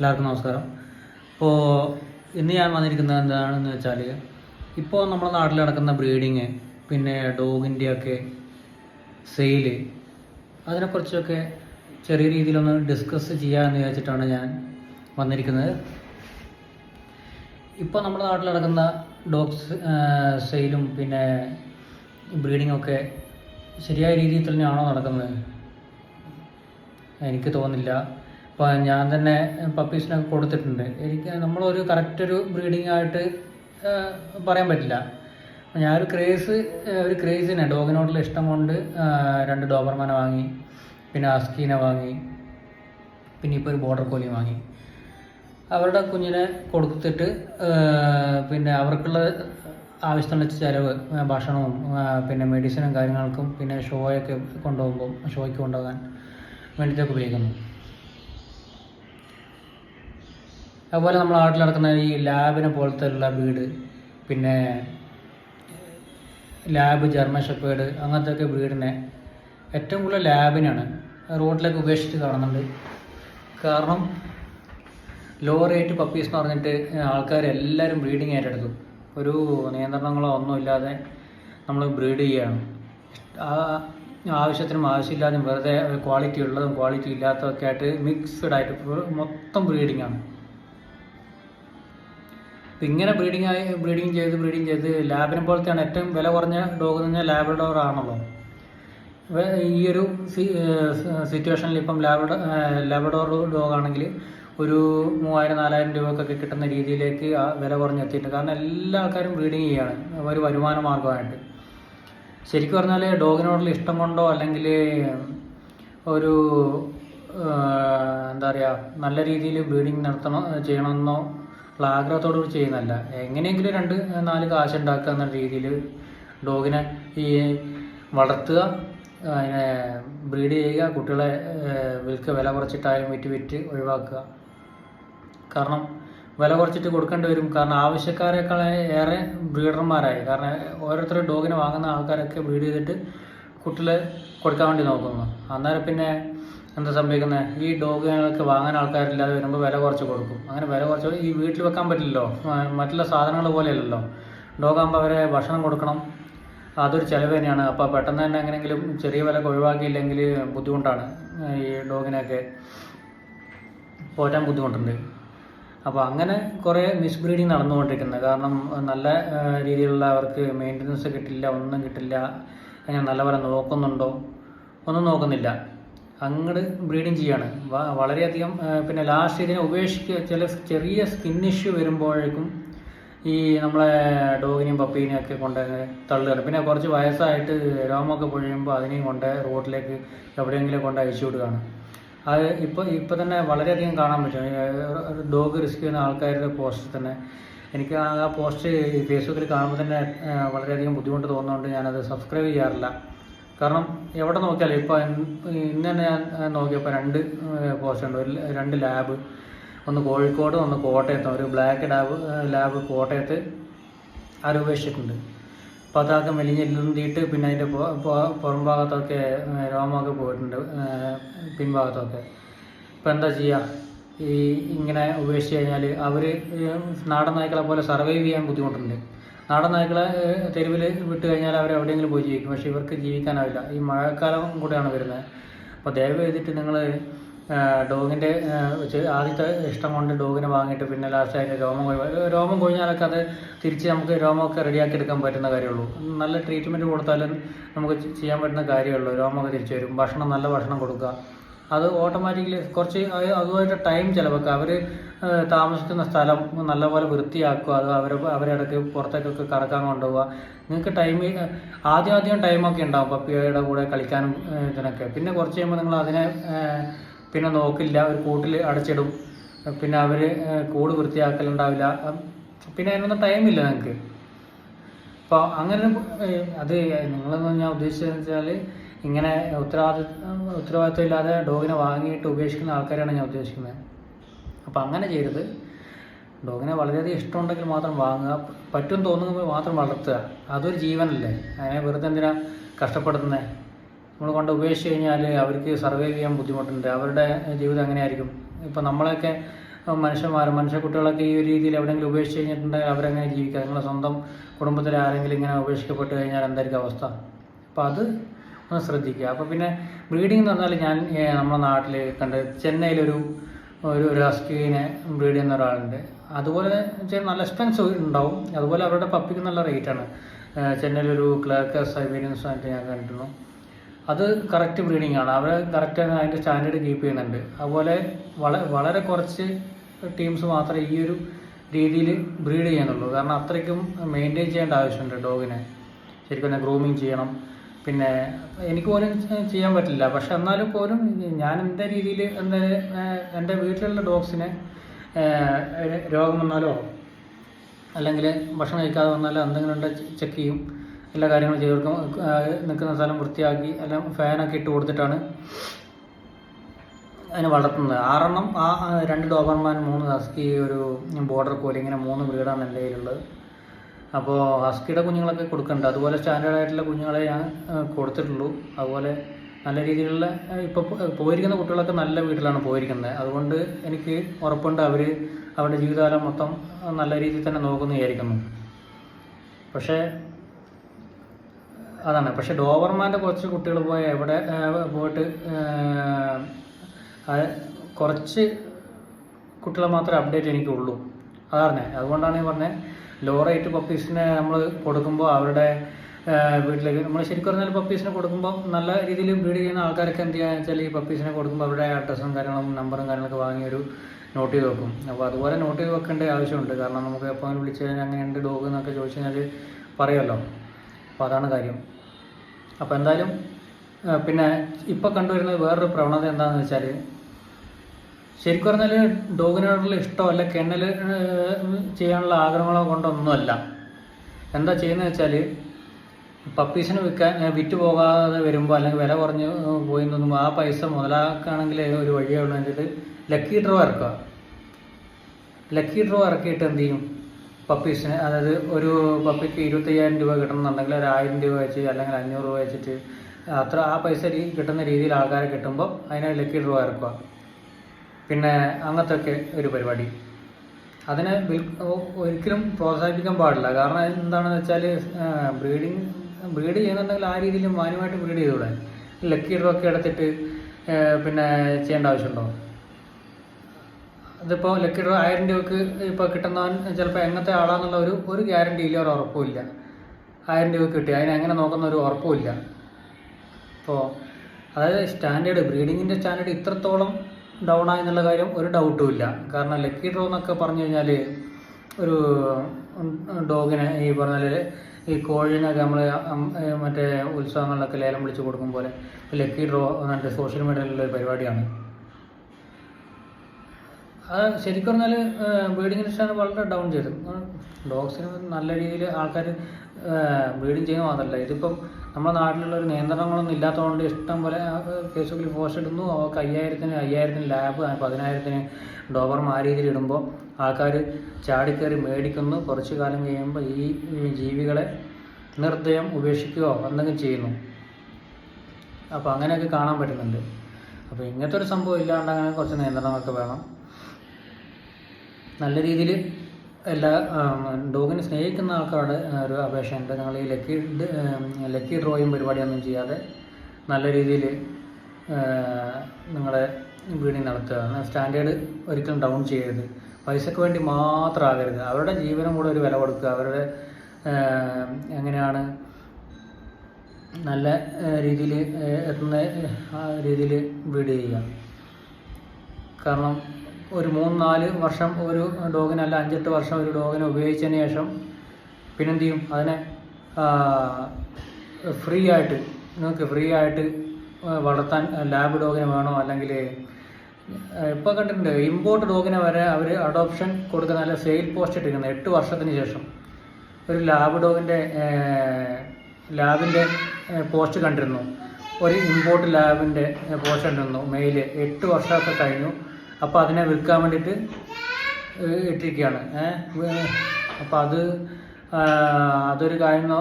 എല്ലാവർക്കും നമസ്കാരം. ഇപ്പോൾ ഇന്ന് ഞാൻ വന്നിരിക്കുന്നത് എന്താണെന്ന് വെച്ചാൽ ഇപ്പോൾ നമ്മുടെ നാട്ടിൽ നടക്കുന്ന ബ്രീഡിങ് പിന്നെ ഡോഗിന്റെയൊക്കെ സെയിൽ അതിനെക്കുറിച്ചൊക്കെ ചെറിയ രീതിയിലൊന്ന് ഡിസ്കസ് ചെയ്യാമെന്ന് വിചാരിച്ചിട്ടാണ് ഞാൻ വന്നിരിക്കുന്നത്. ഇപ്പോൾ നമ്മുടെ നാട്ടിൽ നടക്കുന്ന ഡോഗ്സ് സെയിലും പിന്നെ ബ്രീഡിങ്ങും ഒക്കെ ശരിയായ രീതിയിൽ തന്നെയാണോ നടക്കുന്നത്? എനിക്ക് തോന്നുന്നില്ല. ഇപ്പോൾ ഞാൻ തന്നെ പപ്പീസിനൊക്കെ കൊടുത്തിട്ടുണ്ട്. എനിക്ക് നമ്മളൊരു കറക്റ്റ് ഒരു ബ്രീഡിംഗ് ആയിട്ട് പറയാൻ പറ്റില്ല. ഞാൻ ഞാനൊരു ക്രേസ് ഒരു ക്രേസിനെ ഡോഗിനോടുള്ള ഇഷ്ടം കൊണ്ട് രണ്ട് ഡോബർമാനെ വാങ്ങി പിന്നെ അസ്കീനെ വാങ്ങി പിന്നെ ഇപ്പോൾ ഒരു ബോർഡർ കോലി വാങ്ങി. അവരുടെ കുഞ്ഞിനെ കൊടുത്തിട്ട് പിന്നെ അവർക്കുള്ള ആവശ്യത്തിനുള്ള ചിലവ് ഭക്ഷണവും പിന്നെ മെഡിസിനും കാര്യങ്ങൾക്കും പിന്നെ ഷോയൊക്കെ കൊണ്ടുപോകുമ്പോൾ ഷോയ്ക്ക് കൊണ്ടുപോകാൻ വേണ്ടിയിട്ടൊക്കെ ഉപയോഗിക്കുന്നു. അതുപോലെ നമ്മൾ നാട്ടിൽ നടക്കുന്ന ഈ ലാബിനെ പോലത്തെ ഉള്ള വീട് പിന്നെ ലാബ് ജർമ്മൻ ഷെപ്പേഡ് അങ്ങനത്തെ ഒക്കെ ബ്രീഡിനെ ഏറ്റവും കൂടുതൽ ലാബിനാണ് റോഡിലൊക്കെ ഉപേക്ഷിച്ച് കാണുന്നുണ്ട്. കാരണം ലോ റേറ്റ് പപ്പീസ് എന്ന് പറഞ്ഞിട്ട് ആൾക്കാർ എല്ലാവരും ബ്രീഡിങ് ഏറ്റെടുത്തു. ഒരു നിയന്ത്രണങ്ങളോ ഒന്നുമില്ലാതെ നമ്മൾ ബ്രീഡ് ചെയ്യുകയാണ്. ആ ആവശ്യത്തിനും ആവശ്യമില്ലാതെയും വെറുതെ ക്വാളിറ്റി ഉള്ളതും ക്വാളിറ്റി ഇല്ലാത്തതൊക്കെ ആയിട്ട് മിക്സ്ഡ് ആയിട്ട് മൊത്തം ബ്രീഡിംഗ് ആണ്. ഇങ്ങനെ ബ്രീഡിംഗ് ആയി ബ്രീഡിങ് ചെയ്ത് ബ്രീഡിംഗ് ചെയ്ത് ലാബിനെ പോലത്തെയാണ് ഏറ്റവും വില കുറഞ്ഞ ഡോഗ് എന്ന് പറഞ്ഞാൽ ലാബ്രഡോർ ആണല്ലോ. ഈ ഒരു സിറ്റുവേഷനിൽ ഇപ്പം ലാബഡോ ലാബ്രഡോർ ഡോഗ് ആണെങ്കിൽ ഒരു മൂവായിരം നാലായിരം രൂപക്കൊക്കെ കിട്ടുന്ന രീതിയിലേക്ക് വില കുറഞ്ഞ് എത്തിയിട്ടുണ്ട്. കാരണം എല്ലാ ആൾക്കാരും ബ്രീഡിങ് ചെയ്യാണ്. ഒരു വരുമാന മാർഗമായിട്ട് ശരിക്കും പറഞ്ഞാൽ ഡോഗിനോടുള്ള ഇഷ്ടം കൊണ്ടോ അല്ലെങ്കിൽ ഒരു എന്താ പറയുക നല്ല രീതിയിൽ ബ്രീഡിങ് നടത്തണം ചെയ്യണമെന്നോ ഉള്ള ആഗ്രഹത്തോടു കൂടി ചെയ്യുന്നതല്ല. എങ്ങനെയെങ്കിലും രണ്ട് നാല് കാശ് ഉണ്ടാക്കുക എന്ന രീതിയിൽ ഡോഗിനെ ഈ വളർത്തുക അതിനെ ബ്രീഡ് ചെയ്യുക കുട്ടികളെ വിൽക്കുക വില കുറച്ചിട്ടായാലും വിറ്റ് വിറ്റ് ഒഴിവാക്കുക. കാരണം വില കുറച്ചിട്ട് കൊടുക്കേണ്ടി വരും. കാരണം ആവശ്യക്കാരെക്കാൾ ഏറെ ബ്രീഡർമാരായി. കാരണം ഓരോരുത്തരും ഡോഗിനെ വാങ്ങുന്ന ആൾക്കാരൊക്കെ ബ്രീഡ് ചെയ്തിട്ട് കുട്ടികളെ കൊടുക്കാൻ വേണ്ടി നോക്കുന്നു. അന്നേരം പിന്നെ എന്താ സംഭവിക്കുന്നത് ഈ ഡോഗുകളൊക്കെ വാങ്ങാൻ ആൾക്കാരില്ലാതെ വരുമ്പോൾ വില കുറച്ച് കൊടുക്കും. അങ്ങനെ വില കുറച്ച് ഈ വീട്ടിൽ വെക്കാൻ പറ്റില്ലല്ലോ. മറ്റുള്ള സാധനങ്ങൾ പോലെയല്ലല്ലോ. ഡോഗാകുമ്പോൾ അവരെ ഭക്ഷണം കൊടുക്കണം. അതൊരു ചിലവ് തന്നെയാണ്. അപ്പോൾ പെട്ടെന്ന് തന്നെ എങ്ങനെയെങ്കിലും ചെറിയ വില ഒഴിവാക്കിയില്ലെങ്കിൽ ബുദ്ധിമുട്ടാണ്. ഈ ഡോഗിനെയൊക്കെ പോറ്റാൻ ബുദ്ധിമുട്ടുണ്ട്. അപ്പോൾ അങ്ങനെ കുറേ മിസ്ബ്രീഡിങ് നടന്നുകൊണ്ടിരിക്കുന്നത് കാരണം നല്ല രീതിയിലുള്ള അവർക്ക് മെയിന്റനൻസ് കിട്ടില്ല ഒന്നും കിട്ടില്ല. അങ്ങനെ നല്ലപോലെ നോക്കുന്നുണ്ടോ? ഒന്നും നോക്കുന്നില്ല. അങ്ങോട്ട് ബ്രീഡിങ് ചെയ്യാണ്. വളരെയധികം പിന്നെ ലാസ്റ്റ് ഇതിനെ ഉപേക്ഷിക്കുക ചില ചെറിയ സ്കിൻ ഇഷ്യൂ വരുമ്പോഴേക്കും ഈ നമ്മളെ ഡോഗിനെയും പപ്പീനെയും ഒക്കെ കൊണ്ട് തള്ളുകയാണ്. പിന്നെ കുറച്ച് വയസ്സായിട്ട് രോമമൊക്കെ പൊഴിയുമ്പോൾ അതിനെയും കൊണ്ട് റോഡിലേക്ക് എവിടെയെങ്കിലും കൊണ്ട് അയച്ചു വിടുകയാണ്. അത് ഇപ്പോൾ ഇപ്പോൾ തന്നെ വളരെയധികം കാണാൻ പറ്റും. ഡോഗ് റിസ്ക് ചെയ്യുന്ന ആൾക്കാരുടെ പോസ്റ്റ് തന്നെ. എനിക്ക് ആ പോസ്റ്റ് ഫേസ്ബുക്കിൽ കാണുമ്പോൾ തന്നെ വളരെയധികം ബുദ്ധിമുട്ട് തോന്നുന്നതുകൊണ്ട് ഞാനത് സബ്സ്ക്രൈബ് ചെയ്യാറില്ല. കാരണം എവിടെ നോക്കിയാലും ഇപ്പോൾ ഇന്ന് തന്നെ ഞാൻ നോക്കിയപ്പോൾ രണ്ട് പോസ്റ്റ് ഉണ്ട്. ഒരു രണ്ട് ലാബ് ഒന്ന് കോഴിക്കോട് ഒന്ന് കോട്ടയത്ത്. ഒരു ബ്ലാക്ക് ലാബ് ലാബ് കോട്ടയത്ത് ആരോപിച്ചിട്ടുണ്ട് അപ്പോൾ അതൊക്കെ മെലിഞ്ഞെല്ലുന്തിയിട്ട് പിന്നെ അതിന്റെ പുറം ഭാഗത്തൊക്കെ രോമമൊക്കെ പോയിട്ടുണ്ട്. പിൻഭാഗത്തൊക്കെ. ഇപ്പോൾ എന്താ ചെയ്യുക ഈ ഇങ്ങനെ ഉപേക്ഷിച്ച് കഴിഞ്ഞാൽ അവർ നാടൻ നായ്ക്കളെ പോലെ സർവൈവ് ചെയ്യാൻ ബുദ്ധിമുട്ടുണ്ട്. നാടൻ നായ്ക്കളെ തെരുവിൽ വിട്ട് കഴിഞ്ഞാൽ അവർ എവിടെയെങ്കിലും പോയി ജീവിക്കും. പക്ഷേ ഇവർക്ക് ജീവിക്കാനാവില്ല. ഈ മഴക്കാലം കൂടെയാണ് വരുന്നത്. അപ്പോൾ ദയവ് ചെയ്തിട്ട് നിങ്ങൾ ഡോഗിന്റെ ആദ്യത്തെ ഇഷ്ടം കൊണ്ട് ഡോഗിനെ വാങ്ങിയിട്ട് പിന്നെ ലാസ്റ്റ് അതിന്റെ രോമം കൊഴി രോമം കൊഴിഞ്ഞാലൊക്കെ അത് തിരിച്ച് നമുക്ക് രോമമൊക്കെ റെഡിയാക്കി എടുക്കാൻ പറ്റുന്ന കാര്യമുള്ളൂ. നല്ല ട്രീറ്റ്മെന്റ് കൊടുത്താലും നമുക്ക് ചെയ്യാൻ പറ്റുന്ന കാര്യമുള്ളൂ. രോമമൊക്കെ തിരിച്ചു വരും. ഭക്ഷണം നല്ല ഭക്ഷണം കൊടുക്കുക. അത് ഓട്ടോമാറ്റിക്കലി കുറച്ച് അത് അതുമായിട്ട് ടൈം ചിലവൊക്കെ. അവർ താമസിക്കുന്ന സ്ഥലം നല്ലപോലെ വൃത്തിയാക്കുക അത് അവർ ഇടയ്ക്ക് പുറത്തേക്കൊക്കെ കറക്കാൻ കൊണ്ടുപോകുക നിങ്ങൾക്ക് ടൈം ആദ്യം ആദ്യം ടൈമൊക്കെ ഉണ്ടാവും പപ്പിയുടെ കൂടെ കളിക്കാനും ഇതിനൊക്കെ. പിന്നെ കുറച്ച് കഴിയുമ്പോൾ നിങ്ങൾ അതിനെ പിന്നെ നോക്കില്ല ഒരു കൂട്ടിൽ അടച്ചിടും. പിന്നെ അവർ കൂട് വൃത്തിയാക്കലുണ്ടാവില്ല. പിന്നെ അതിനൊന്നും ടൈമില്ല നിങ്ങൾക്ക്. അപ്പോൾ അങ്ങനെ അത് നിങ്ങളെന്ന് ഞാൻ ഉദ്ദേശിച്ചതെന്ന് വെച്ചാൽ ഇങ്ങനെ ഉത്തരവാദിത്വം ഉത്തരവാദിത്വം ഇല്ലാതെ ഡോഗിനെ വാങ്ങിയിട്ട് ഉപേക്ഷിക്കുന്ന ആൾക്കാരാണ് ഞാൻ ഉദ്ദേശിക്കുന്നത്. അപ്പോൾ അങ്ങനെ ചെയ്യരുത്. ഡോഗിനെ വളരെയധികം ഇഷ്ടമുണ്ടെങ്കിൽ മാത്രം വാങ്ങുക. പറ്റും തോന്നുമ്പോൾ മാത്രം വളർത്തുക. അതൊരു ജീവനല്ലേ. അതിനെ വെറുതെ എന്തിനാ കഷ്ടപ്പെടുത്തുന്നത് നമ്മൾ കൊണ്ട് ഉപേക്ഷിച്ച് കഴിഞ്ഞാൽ അവർക്ക് സർവൈവ് ചെയ്യാൻ ബുദ്ധിമുട്ടുണ്ട്. അവരുടെ ജീവിതം എങ്ങനെയായിരിക്കും? ഇപ്പം നമ്മളൊക്കെ മനുഷ്യന്മാർ മനുഷ്യക്കുട്ടികളൊക്കെ ഈ ഒരു രീതിയിൽ എവിടെയെങ്കിലും ഉപേക്ഷിച്ച് കഴിഞ്ഞിട്ടുണ്ടെങ്കിൽ അവരെങ്ങനെ ജീവിക്കുക? നിങ്ങളുടെ സ്വന്തം കുടുംബത്തിലെ ആരെങ്കിലും ഇങ്ങനെ ഉപേക്ഷിക്കപ്പെട്ട് കഴിഞ്ഞാൽ എന്തായിരിക്കും അവസ്ഥ? അപ്പോൾ അത് ഒന്ന് ശ്രദ്ധിക്കുക. അപ്പോൾ പിന്നെ ബ്രീഡിംഗ് എന്ന് പറഞ്ഞാൽ ഞാൻ നമ്മുടെ നാട്ടിൽ കണ്ട് ചെന്നൈയിലൊരു ഒരു രാഷ്ട്രീയനെ ബ്രീഡ് ചെയ്യുന്ന ഒരാളുണ്ട്. അതുപോലെ നല്ല എക്സ്പെൻസ് ഉണ്ടാവും. അതുപോലെ അവരുടെ പപ്പിക്ക് നല്ല റേറ്റാണ് ചെന്നൈയിലൊരു ക്ലർക്ക് സൈബീരിയൻസ് ആയിട്ട് ഞാൻ കണ്ടിരുന്നു. അത് കറക്റ്റ് ബ്രീഡിംഗ് ആണ്. അവർ കറക്റ്റ് അതിന്റെ സ്റ്റാൻഡേർഡ് കീപ്പ് ചെയ്യുന്നുണ്ട്. അതുപോലെ വള വളരെ കുറച്ച് ടീംസ് മാത്രമേ ഈ ഒരു രീതിയിൽ ബ്രീഡ് ചെയ്യുന്നുള്ളൂ കാരണം അത്രയ്ക്കും മെയിന്റെയിൻ ചെയ്യേണ്ട ആവശ്യമുണ്ട് ഡോഗിനെ ശരിക്കും ഗ്രൂമിങ് ചെയ്യണം. പിന്നെ എനിക്ക് പോലും ചെയ്യാൻ പറ്റില്ല. പക്ഷെ എന്നാലും പോലും ഞാൻ എന്റെ രീതിയിൽ എന്താ എന്റെ വീട്ടിലുള്ള ഡോഗ്സിനെ രോഗം വന്നാലോ അല്ലെങ്കിൽ ഭക്ഷണം കഴിക്കാതെ വന്നാലോ എന്തെങ്കിലും ഉണ്ടോ ചെക്ക് ചെയ്യും. എല്ലാ കാര്യങ്ങളും ചെയ്ത് കൊടുക്കും. നിൽക്കുന്ന സ്ഥലം വൃത്തിയാക്കി എല്ലാം ഫാനൊക്കെ ഇട്ട് കൊടുത്തിട്ടാണ് അതിനെ വളർത്തുന്നത്. ആറെണ്ണം ആ രണ്ട് ഡോബർമാൻ മൂന്ന് ഹസ്കി ഒരു ബോർഡർ കോലി ഇങ്ങനെ മൂന്ന് ബ്രീഡാണ് എന്റെ കയ്യിലുള്ളത്. അപ്പോൾ ഹസ്കിയുടെ കുഞ്ഞുങ്ങളൊക്കെ കൊടുക്കുന്നുണ്ട് അതുപോലെ സ്റ്റാൻഡേർഡ് ആയിട്ടുള്ള കുഞ്ഞുങ്ങളെ ഞാൻ കൊടുത്തിട്ടുള്ളൂ. അതുപോലെ നല്ല രീതിയിലുള്ള ഇപ്പോൾ പോയിരിക്കുന്ന കുട്ടികളൊക്കെ നല്ല വീട്ടിലാണ് പോയിരിക്കുന്നത്. അതുകൊണ്ട് എനിക്ക് ഉറപ്പുണ്ട് അവർ അവരുടെ ജീവിതകാലം മൊത്തം നല്ല രീതിയിൽ തന്നെ നോക്കുന്നു വിചാരിക്കുന്നു. പക്ഷേ അതാണ്. പക്ഷേ ഡോവർമാന്റെ കുറച്ച് കുട്ടികൾ പോയ എവിടെ പോയിട്ട് കുറച്ച് കുട്ടികളെ മാത്രമേ അപ്ഡേറ്റ് എനിക്കുള്ളൂ. അതാണ് അതുകൊണ്ടാണ് ഈ പറഞ്ഞത് ലോ റേറ്റ് പപ്പീസിനെ നമ്മൾ കൊടുക്കുമ്പോൾ അവരുടെ വീട്ടിലേക്ക് നമ്മൾ ശരിക്കും പറഞ്ഞാൽ പപ്പീസിനെ കൊടുക്കുമ്പോൾ നല്ല രീതിയിൽ ബ്രീഡ് ചെയ്യുന്ന ആൾക്കാരൊക്കെ എന്ത് ചെയ്യുക വെച്ചാൽ ഈ പപ്പീസിനെ കൊടുക്കുമ്പോൾ അവരുടെ അഡ്രസ്സും കാര്യങ്ങളും നമ്പറും കാര്യങ്ങളൊക്കെ വാങ്ങി ഒരു നോട്ട് ചെയ്ത് വെക്കും. അപ്പോൾ അതുപോലെ നോട്ട് ചെയ്ത് വെക്കേണ്ട ആവശ്യമുണ്ട്. കാരണം നമുക്ക് എപ്പോൾ വിളിച്ച് കഴിഞ്ഞാൽ അങ്ങനെയുണ്ട് ഡോഗ് എന്നൊക്കെ ചോദിച്ചു കഴിഞ്ഞാൽ പറയുമല്ലോ അപ്പോൾ അതാണ് കാര്യം. അപ്പോൾ എന്തായാലും പിന്നെ ഇപ്പോൾ കണ്ടുവരുന്നത് വേറൊരു പ്രവണത എന്താണെന്ന് വെച്ചാൽ ശരിക്കും പറഞ്ഞാൽ ഡോഗിനോടുള്ള ഇഷ്ടമോ അല്ല കെണ്ണൽ ചെയ്യാനുള്ള ആഗ്രഹങ്ങളോ കൊണ്ടൊന്നുമല്ല. എന്താ ചെയ്യുന്നത് വെച്ചാൽ പപ്പീസിന് വിൽക്കാൻ വിറ്റ് പോകാതെ വരുമ്പോൾ അല്ലെങ്കിൽ വില കുറഞ്ഞ് പോയി നിന്നും ആ പൈസ മുതലാക്കുകയാണെങ്കിൽ ഒരു വഴിയേ ഉള്ളൂ എന്നിട്ട് ലക്കി ഡ്രോ ഇറക്കുക. ലക്കി ഡ്രോ ഇറക്കിയിട്ട് എന്ത് ചെയ്യും? പപ്പീസിന് അതായത് ഒരു പപ്പിക്ക് ഇരുപത്തയ്യായിരം രൂപ കിട്ടണമെന്നുണ്ടെങ്കിൽ ഒരു ആയിരം രൂപ വെച്ച് അല്ലെങ്കിൽ അഞ്ഞൂറ് രൂപ വെച്ചിട്ട് അത്ര ആ പൈസ കിട്ടുന്ന രീതിയിൽ ആൾക്കാരെ കിട്ടുമ്പോൾ അതിനെ ലക്കി ഡ്രോ ഇറക്കുക. പിന്നെ അങ്ങനത്തെ ഒക്കെ ഒരു പരിപാടി. അതിനെ ഒരിക്കലും പ്രോത്സാഹിപ്പിക്കാൻ പാടില്ല. കാരണം എന്താണെന്ന് വെച്ചാൽ ബ്രീഡിങ് ബ്രീഡ് ചെയ്യുന്നുണ്ടെങ്കിൽ ആ രീതിയിൽ മാന്യമായിട്ട് ബ്രീഡ് ചെയ്തുകൂടെ? ലക്കി ഡ്രോ ഒക്കെ എടുത്തിട്ട് പിന്നെ ചെയ്യേണ്ട ആവശ്യമുണ്ടോ? അതിപ്പോൾ ലക്കി ഡ്രോ ആയിരം രൂപക്ക് ഇപ്പോൾ കിട്ടുന്നവൻ ചിലപ്പോൾ എങ്ങനത്തെ ആളാന്നുള്ള ഒരു ഒരു ഗ്യാരണ്ടി ഇല്ല ഒരു ഉറപ്പുമില്ല ആയിരം രൂപ കിട്ടി അതിനെ എങ്ങനെ നോക്കുന്ന ഒരു ഉറപ്പുമില്ല അപ്പോൾ അതായത് സ്റ്റാൻഡേർഡ് ബ്രീഡിങ്ങിന്റെ സ്റ്റാൻഡേർഡ് ഇത്രത്തോളം ഡൗൺ ആയി എന്നുള്ള കാര്യം ഒരു ഡൗട്ടും ഇല്ല. കാരണം ലക്കി ഡ്രോ എന്നൊക്കെ പറഞ്ഞു കഴിഞ്ഞാൽ ഒരു ഡോഗിനെ ഈ പറഞ്ഞാൽ ഈ കോഴിനൊക്കെ നമ്മൾ മറ്റേ ഉത്സവങ്ങളിലൊക്കെ ലേലം വിളിച്ച് കൊടുക്കും പോലെ. ലക്കി ഡ്രോ എന്നിട്ട് സോഷ്യൽ മീഡിയയിലുള്ള ഒരു പരിപാടിയാണ്. അത് ശരിക്കും പറഞ്ഞാൽ ബ്രീഡിങ്ങിന്റെ സ്റ്റാൻഡ് വളരെ ഡൗൺ ചെയ്തു. ഡോഗ്സിന് നല്ല രീതിയിൽ ആൾക്കാർ ബീഡിങ് ചെയ്യുന്ന മാത്രമല്ല ഇതിപ്പം നമ്മുടെ നാട്ടിലുള്ള ഒരു നിയന്ത്രണങ്ങളൊന്നും ഇല്ലാത്തതുകൊണ്ട് ഇഷ്ടം പോലെ ഫേസ്ബുക്കിൽ പോസ്റ്റ് ഇടുന്നു. അവർക്ക് അയ്യായിരത്തിന് അയ്യായിരത്തിന് ലാബ് പതിനായിരത്തിന് ഡോബറും ആ രീതിയിൽ ഇടുമ്പോൾ ആൾക്കാർ ചാടിക്കയറി മേടിക്കുന്നു. കുറച്ച് കാലം കഴിയുമ്പോൾ ഈ ജീവികളെ നിർദ്ദയം ഉപേക്ഷിക്കുകയോ എന്തെങ്കിലും ചെയ്യുന്നു. അപ്പോൾ അങ്ങനെയൊക്കെ കാണാൻ പറ്റുന്നുണ്ട്. അപ്പോൾ ഇങ്ങനത്തെ ഒരു സംഭവം ഇല്ലാണ്ട് അങ്ങനെ കുറച്ച് നിയന്ത്രണങ്ങളൊക്കെ വേണം. നല്ല രീതിയിൽ എല്ലാ ഡോഗിനെ സ്നേഹിക്കുന്ന ആൾക്കാരുടെ ഒരു അപേക്ഷയുണ്ട് ഞങ്ങൾ ഈ ലക്കി ലക്കി ഡ്രോയും പരിപാടിയൊന്നും ചെയ്യാതെ നല്ല രീതിയിൽ നിങ്ങളുടെ ബ്രീഡിങ് നടത്തുക സ്റ്റാൻഡേർഡ് ഒരിക്കലും ഡൗൺ ചെയ്യരുത്. പൈസക്ക് വേണ്ടി മാത്രം ആകരുത്. അവരുടെ ജീവനും കൂടെ ഒരു വില കൊടുക്കുക. അവരുടെ എങ്ങനെയാണ് നല്ല രീതിയിൽ എത്തുന്ന രീതിയിൽ ബ്രീഡ് ചെയ്യുക. കാരണം ഒരു മൂന്ന് നാല് വർഷം ഒരു ഡോഗിനെ അല്ല അഞ്ചെട്ട് വർഷം ഒരു ഡോഗിനെ ഉപയോഗിച്ചതിന് ശേഷം പിന്നെന്ത് ചെയ്യും അതിനെ ഫ്രീ ആയിട്ട് നിങ്ങൾക്ക് ഫ്രീ ആയിട്ട് വളർത്താൻ ലാബ് ഡോഗിനെ വേണോ? അല്ലെങ്കിൽ ഇപ്പോൾ കണ്ടിട്ടുണ്ട് ഇമ്പോർട്ട് ഡോഗിനെ വരെ അവർ അഡോപ്ഷൻ കൊടുക്കുന്ന അല്ല സെയിൽ പോസ്റ്റ് ഇട്ടിരിക്കുന്നത് എട്ട് വർഷത്തിന് ശേഷം. ഒരു ലാബ് ഡോഗിന്റെ ലാബിന്റെ പോസ്റ്റ് കണ്ടിരുന്നു. ഒരു ഇമ്പോർട്ട് ലാബിന്റെ പോസ്റ്റ് കണ്ടിരുന്നു മെയിൽ എട്ട് വർഷമൊക്കെ കഴിഞ്ഞു. അപ്പോൾ അതിനെ വിൽക്കാൻ വേണ്ടിയിട്ട് ഇട്ടിരിക്കുകയാണ്. അപ്പോൾ അത് അതൊരു കാര്യം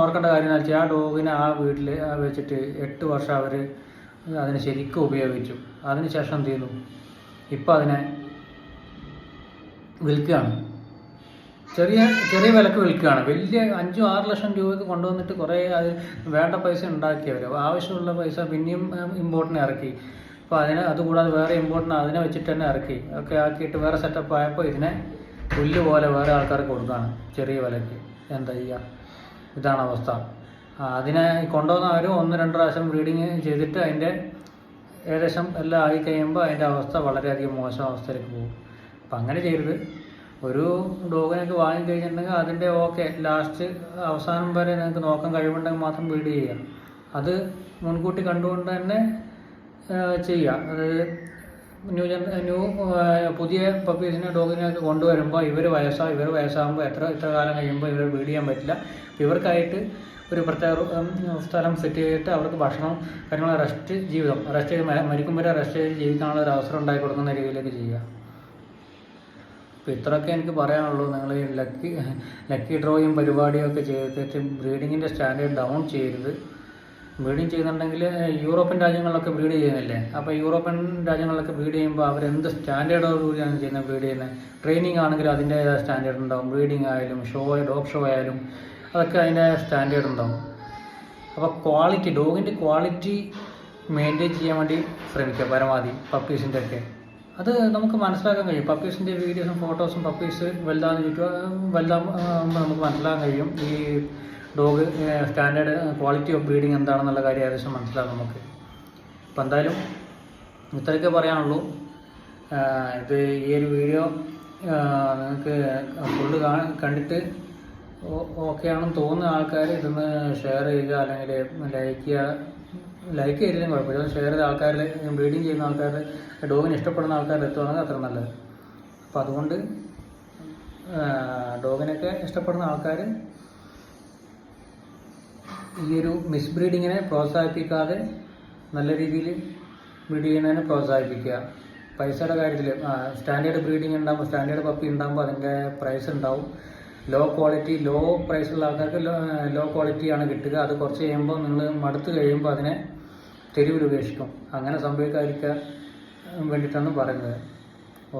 ഓർക്കേണ്ട കാര്യം എന്ന് വെച്ചാൽ ആ ഡോഗിനെ ആ വീട്ടിൽ വെച്ചിട്ട് എട്ട് വർഷം അവർ അതിനെ ശരിക്കും ഉപയോഗിച്ചു. അതിന് ശേഷം എന്ത് ചെയ്യുന്നു? ഇപ്പം അതിനെ വിൽക്കുകയാണ്. ചെറിയ ചെറിയ വിലക്ക് വിൽക്കുകയാണ്. വലിയ അഞ്ചും ആറ് ലക്ഷം രൂപയ്ക്ക് കൊണ്ടുവന്നിട്ട് കുറേ അത് വേണ്ട പൈസ ഉണ്ടാക്കിയവർ ആവശ്യമുള്ള പൈസ പിന്നെയും ഇമ്പോർട്ടന്റ് ഇറക്കി. അപ്പോൾ അതിന് അതുകൂടാതെ വേറെ ഇമ്പോർട്ടന്റ് അതിനെ വെച്ചിട്ട് തന്നെ ഇറക്കി. ഒക്കെ ആക്കിയിട്ട് വേറെ സെറ്റപ്പ് ആയപ്പോൾ ഇതിനെ പുല്ല് പോലെ വേറെ ആൾക്കാർക്ക് കൊടുക്കുകയാണ് ചെറിയ വിലക്ക് എന്താ ചെയ്യുക ഇതാണ് അവസ്ഥ. അതിനെ കൊണ്ടുവന്നവരും ഒന്ന് രണ്ട് പ്രാവശ്യം ബ്രീഡിങ് ചെയ്തിട്ട് അതിന്റെ ഏകദേശം എല്ലാം ആയി കഴിയുമ്പോൾ അതിന്റെ അവസ്ഥ വളരെയധികം മോശം അവസ്ഥയിലേക്ക് പോകും. അപ്പം അങ്ങനെ ചെയ്യരുത്. ഒരു ഡോഗിനൊക്കെ വാങ്ങി കഴിഞ്ഞിട്ടുണ്ടെങ്കിൽ അതിന്റെ ഓക്കെ ലാസ്റ്റ് അവസാനം വരെ നിങ്ങൾക്ക് നോക്കാൻ കഴിവുണ്ടെങ്കിൽ മാത്രം ബ്രീഡ് ചെയ്യുക. അത് മുൻകൂട്ടി കണ്ടുകൊണ്ട് തന്നെ ചെയ്യുക അതായത് ന്യൂ ജൻ ന്യൂ പുതിയ പപ്പീസിനെ ഡോഗിനെയൊക്കെ കൊണ്ടുവരുമ്പോൾ ഇവർ വയസ്സാകും ഇവർ വയസ്സാകുമ്പോൾ എത്ര എത്ര കാലം കഴിയുമ്പോൾ ഇവർ ബീഡ് ചെയ്യാൻ പറ്റില്ല. ഇവർക്കായിട്ട് ഒരു പ്രത്യേക സ്ഥലം സെറ്റ് ചെയ്തിട്ട് അവർക്ക് ഭക്ഷണം കാര്യങ്ങൾ റെസ്റ്റ് ജീവിതം റെസ്റ്റ് ചെയ്ത് മരിക്കും വരെ റെസ്റ്റ് ചെയ്ത് ജീവിക്കാനുള്ള ഒരു അവസരം ഉണ്ടായി കൊടുക്കുന്ന രീതിയിലേക്ക് ചെയ്യുക. അപ്പോൾ ഇത്രയൊക്കെ എനിക്ക് പറയാനുള്ളൂ. നിങ്ങൾ ലക്കി ലക്കി ഡ്രോയും പരിപാടിയും ഒക്കെ ചെയ്തിട്ട് ബ്രീഡിങ്ങിന്റെ സ്റ്റാൻഡേർഡ് ഡൗൺ ചെയ്യരുത്. ബ്രീഡിങ് ചെയ്യുന്നുണ്ടെങ്കിൽ യൂറോപ്യൻ രാജ്യങ്ങളിലൊക്കെ ബ്രീഡ് ചെയ്യുന്നില്ലേ അപ്പോൾ യൂറോപ്യൻ രാജ്യങ്ങളിലൊക്കെ ബ്രീഡ് ചെയ്യുമ്പോൾ അവർ എന്ത് സ്റ്റാൻഡേർഡോടുകൂടിയാണ് ചെയ്യുന്നത് ബ്രീഡ് ചെയ്യുന്നത്? ട്രെയിനിങ് ആണെങ്കിൽ അതിന്റെ സ്റ്റാൻഡേർഡ് ഉണ്ടാവും. ബ്രീഡിങ് ആയാലും ഷോ ഡോഗ് ഷോ ആയാലും അതൊക്കെ അതിന്റെ സ്റ്റാൻഡേർഡ് ഉണ്ടാവും. അപ്പോൾ ക്വാളിറ്റി ഡോഗിന്റെ ക്വാളിറ്റി മെയിന്റെയിൻ ചെയ്യാൻ വേണ്ടി ശ്രമിക്കുക പരമാവധി പപ്പീസിന്റെ ഒക്കെ. അത് നമുക്ക് മനസ്സിലാക്കാൻ കഴിയും. പപ്പീസിന്റെ വീഡിയോസും ഫോട്ടോസും പപ്പീസ് വലുതാന്ന് ചുറ്റും വലുതാകുമ്പോൾ നമുക്ക് മനസ്സിലാക്കാൻ കഴിയും. ഈ dog standard quality of breeding എന്താണെന്നുള്ള കാര്യം ഏകദേശം മനസ്സിലാകും നമുക്ക്. അപ്പോൾ എന്തായാലും ഇത്രയൊക്കെ പറയാനുള്ളൂ. ഇത് ഈ ഒരു വീഡിയോ നിങ്ങൾക്ക് ഫുള്ള് കണ്ടിട്ട് ഓക്കെ ആണെന്ന് തോന്നുന്ന ആൾക്കാർ ഇതൊന്ന് ഷെയർ ചെയ്യുക അല്ലെങ്കിൽ ലൈക്ക് ചെയ്യുക. ലൈക്ക് ചെയ്തില്ലെങ്കിൽ കുഴപ്പമില്ല. ഷെയർ ചെയ്ത ആൾക്കാരിൽ ബ്രീഡിങ് ചെയ്യുന്ന ആൾക്കാരിൽ ഡോഗിനെ ഇഷ്ടപ്പെടുന്ന ആൾക്കാരിൽ എത്തുകയാണെങ്കിൽ അത്ര നല്ലത്. അപ്പോൾ അതുകൊണ്ട് ഡോഗിനൊക്കെ ഇഷ്ടപ്പെടുന്ന ആൾക്കാർ ഈ ഒരു മിസ് ബ്രീഡിങ്ങിനെ പ്രോത്സാഹിപ്പിക്കാതെ നല്ല രീതിയിൽ ബ്രീഡ് ചെയ്യുന്നതിനെ പ്രോത്സാഹിപ്പിക്കുക. പൈസയുടെ കാര്യത്തിൽ സ്റ്റാൻഡേർഡ് ബ്രീഡിങ് ഉണ്ടാകുമ്പോൾ സ്റ്റാൻഡേർഡ് പപ്പി ഉണ്ടാകുമ്പോൾ അതിന്റെ പ്രൈസ് ഉണ്ടാവും. ലോ ക്വാളിറ്റി ലോ പ്രൈസുള്ള ആൾക്കാർക്ക് ലോ ക്വാളിറ്റിയാണ് കിട്ടുക. അത് കുറച്ച് കഴിയുമ്പോൾ നിങ്ങൾ മടുത്ത് കഴിയുമ്പോൾ അതിനെ തെരുവിൽ ഉപേക്ഷിക്കും. അങ്ങനെ സംഭവിക്കാതിരിക്കാൻ വേണ്ടിയിട്ടാണ് പറയുന്നത്.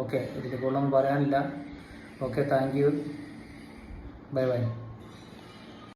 ഓക്കെ ഇതിൽ കൂടുതലൊന്നും പറയാനില്ല. Okay thank you bye bye